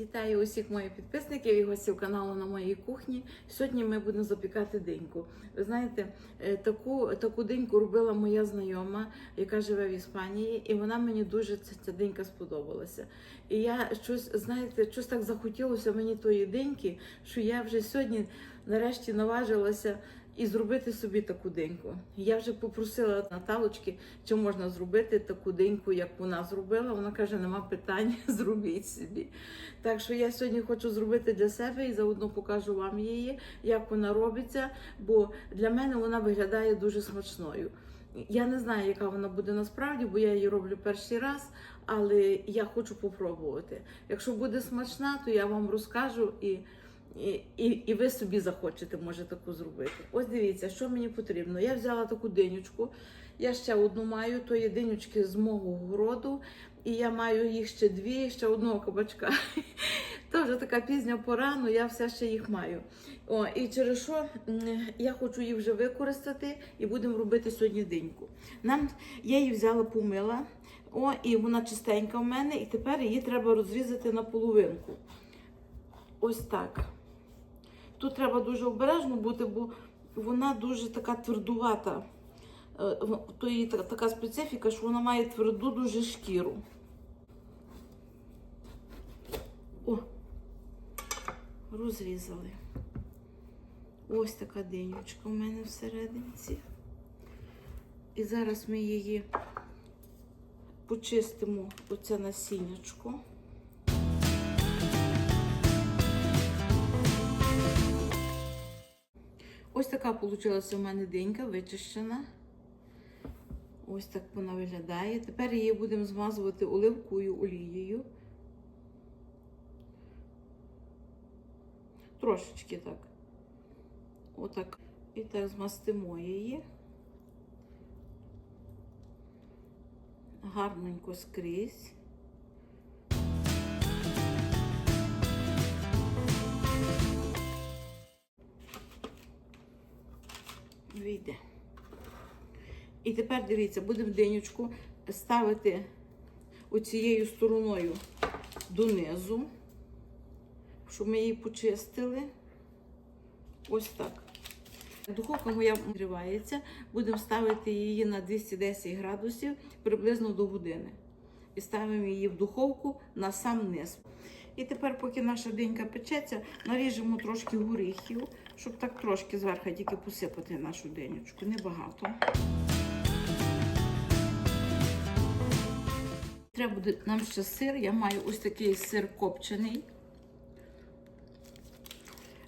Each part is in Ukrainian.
Вітаю усіх моїх підписників і гостів каналу на моїй кухні. Сьогодні ми будемо запікати диньку. Ви знаєте, е, таку, таку диньку робила моя знайома, яка живе в Іспанії, і вона мені дуже ця, ця динька сподобалася. І я щось, знаєте, щось так захотілося мені тої диньки, що я вже сьогодні нарешті наважилася і зробити собі таку диньку. Я вже попросила Наталочки, чи можна зробити таку диньку, як вона зробила. Вона каже, нема питань, зробіть собі. Так що я сьогодні хочу зробити для себе і заодно покажу вам її, як вона робиться, бо для мене вона виглядає дуже смачною. Я не знаю, яка вона буде насправді, бо я її роблю перший раз, але я хочу попробувати. Якщо буде смачна, то я вам розкажу і. І, і, ви собі захочете, може таку зробити. Ось дивіться, що мені потрібно. Я взяла таку динючку, я ще одну маю, то є динючки з мого городу, і я маю їх ще дві, ще одного кабачка. То вже така пізня пора, але я все ще їх маю. О, і через що я хочу їх вже використати і будемо робити сьогодні диньку. Нам я її взяла, помила, о, і вона чистенька в мене, і тепер її треба розрізати на половинку. Ось так. Тут треба дуже обережно бути, бо вона дуже така твердувата. Е, То її така специфіка, що вона має тверду дуже шкіру. О, розрізали. Ось така динючка у мене всерединці. І зараз ми її почистимо оце насіннячко. Ось така вийшла у мене динька вичищена. Ось так вона виглядає. Тепер її будемо змазувати оливковою олією. Трошечки так. Отак. І так змастимо її. Гарненько скрізь. І тепер дивіться, будемо динючку ставити оцією стороною донизу, щоб ми її почистили. Ось так. Духовка моя нагрівається. Будемо ставити її на 210 градусів приблизно до години. І ставимо її в духовку на сам низ. І тепер, поки наша динька печеться, наріжемо трошки горіхів, щоб так трошки зверху тільки посипати нашу динючку. Небагато. Треба буде нам ще сир. Я маю ось такий сир копчений.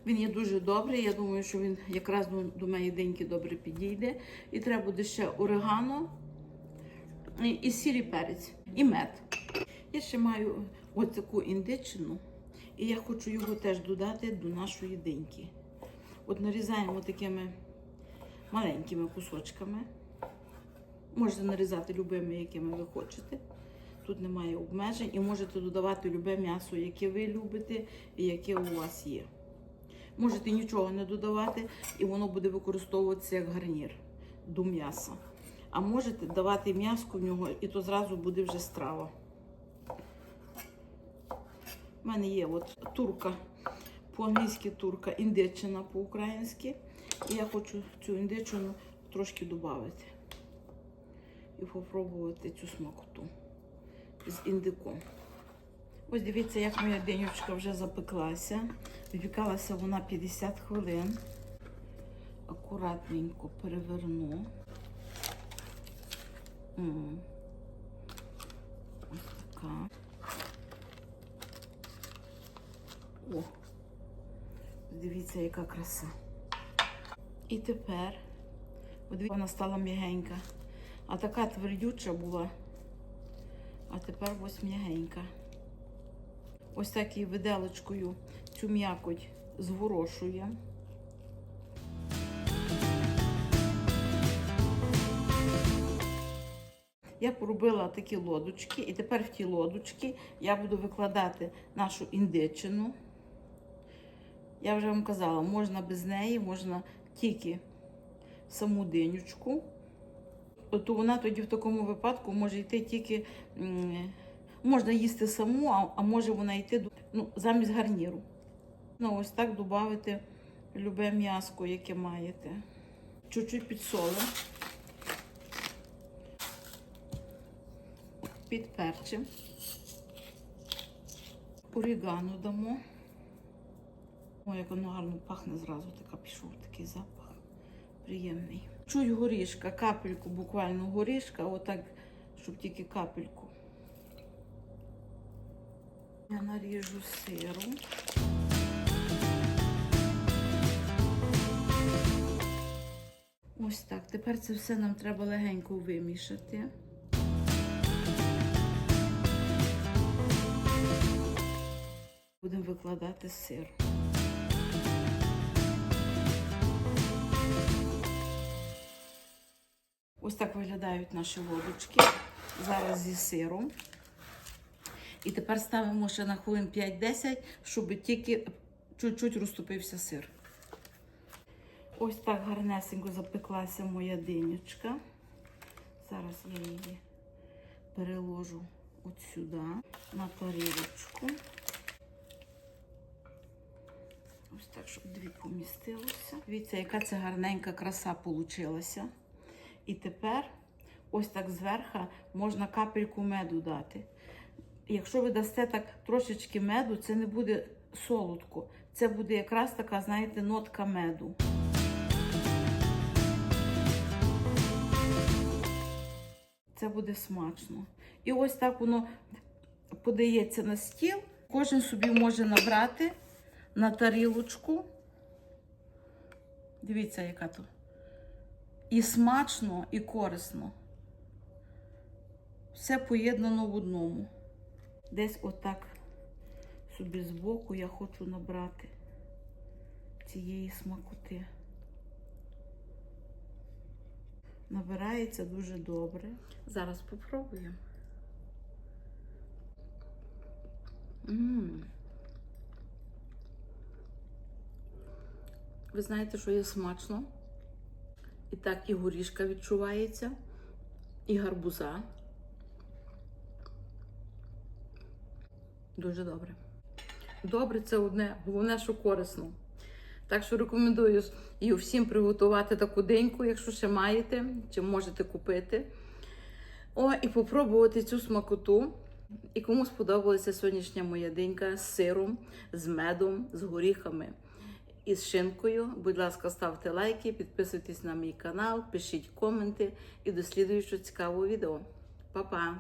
Він є дуже добрий. Я думаю, що він якраз до, моєї деньки добре підійде. І треба буде ще орегано, і, сіль перець, і мед. Я ще маю ось таку індичину, і я хочу його теж додати до нашої диньки. От нарізаємо такими маленькими кусочками. Можете нарізати любими, якими ви хочете. Тут немає обмежень і можете додавати любе м'ясо, яке ви любите і яке у вас є. Можете нічого не додавати, і воно буде використовуватися як гарнір до м'яса. А можете давати м'яско в нього, і то зразу буде вже страва. У мене є от турка, по-англійськи турка, індичина по-українськи. І я хочу цю індичину трошки додати. І попробувати цю смакоту з індиком. Ось дивіться, як моя денючка вже запеклася. Випікалася вона 50 хвилин. Акуратненько переверну. Ось така. О, дивіться, яка краса. І тепер, от вона стала м'ягенька. А така твердюча була. А тепер ось м'ягенька. Ось так і виделочкою цю м'якоть зворошує. Я поробила такі лодочки, і тепер в ті лодочки я буду викладати нашу індичину. Я вже вам казала, можна без неї, можна тільки саму динючку. То вона тоді в такому випадку може йти тільки Можна їсти саму, а, може вона йти ну, замість гарніру. Ну, ось так додати любе м'яско, яке маєте. Чуть-чуть підсолимо. Підперчимо. Орігано дамо. Ой, як воно гарно пахне зразу, така пішов такий запах. Приємний. Чуть горішка, капельку, буквально горішка, отак, щоб тільки капельку. Я наріжу сиру. Ось так. Тепер це все нам треба легенько вимішати. Будемо викладати сир. Ось так виглядають наші лодочки. Зараз зі сиром. І тепер ставимо ще на хвилин 5-10, щоб тільки чуть-чуть розтопився сир. Ось так гарнесенько запеклася моя динючка. Зараз я її переложу от сюди, на тарілочку. Ось так, щоб дві помістилося. Дивіться, яка це гарненька краса получилася. І тепер ось так зверху можна капельку меду дати. Якщо ви дасте так трошечки меду, це не буде солодко. Це буде якраз така, знаєте, нотка меду. Це буде смачно. І ось так воно подається на стіл. Кожен собі може набрати на тарілочку. Дивіться, яка тут. І смачно, і корисно. Все поєднано в одному. Десь отак собі збоку я хочу набрати цієї смакоти. Набирається дуже добре. Зараз попробуємо. М. Ви знаєте, що є смачно? І так і горішка відчувається, і гарбуза. Дуже добре. Добре, це одне, головне, що корисно. Так що рекомендую і всім приготувати таку деньку, якщо ще маєте, чи можете купити. О, і попробувати цю смакоту. І кому сподобалася сьогоднішня моя денька з сиром, з медом, з горіхами і з шинкою. Будь ласка, ставте лайки, підписуйтесь на мій канал, пишіть коменти і до слідуючого цікавого відео. Па-па!